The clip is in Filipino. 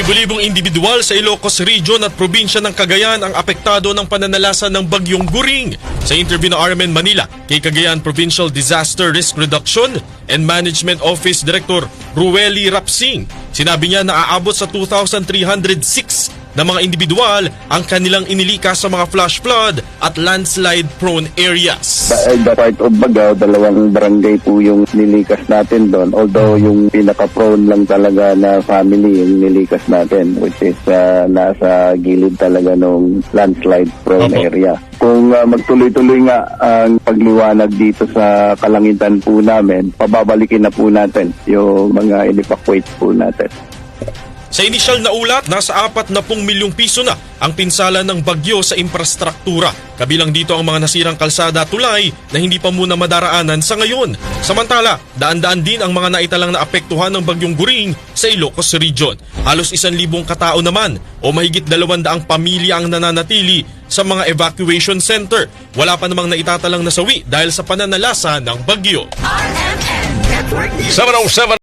Libo-libong individual sa Ilocos Region at probinsya ng Cagayan ang apektado ng pananalasa ng bagyong Guring. Sa interview ng RMN Manila kay Cagayan Provincial Disaster Risk Reduction and Management Office Director Rueli Rapsing, sinabi niya na aabot sa 2,306 na mga individual ang kanilang inilika sa mga flash flood at landslide prone areas. Dahil the part of Bagao, dalawang barangay po yung nilikas natin doon. Although yung pinaka-prone lang talaga na family yung nilikas natin, which is uh, nasa gilid talaga ng landslide prone Opo. area. Kung uh, magtuloy-tuloy nga ang pagliwanag dito sa kalangitan po namin, pababalikin na po natin yung mga in-evacuate po natin. Sa inisyal na ulat, nasa 40 milyong piso na ang pinsala ng bagyo sa infrastruktura. Kabilang dito ang mga nasirang kalsada at tulay na hindi pa muna madaraanan sa ngayon. Samantala, daan-daan din ang mga naitalang naapektuhan ng bagyong Guring sa Ilocos Region. Halos isang libong katao naman o mahigit dalawandaang pamilya ang nananatili sa mga evacuation center. Wala pa namang naitatalang nasawi dahil sa pananalasa ng bagyo. RMN Network News. 707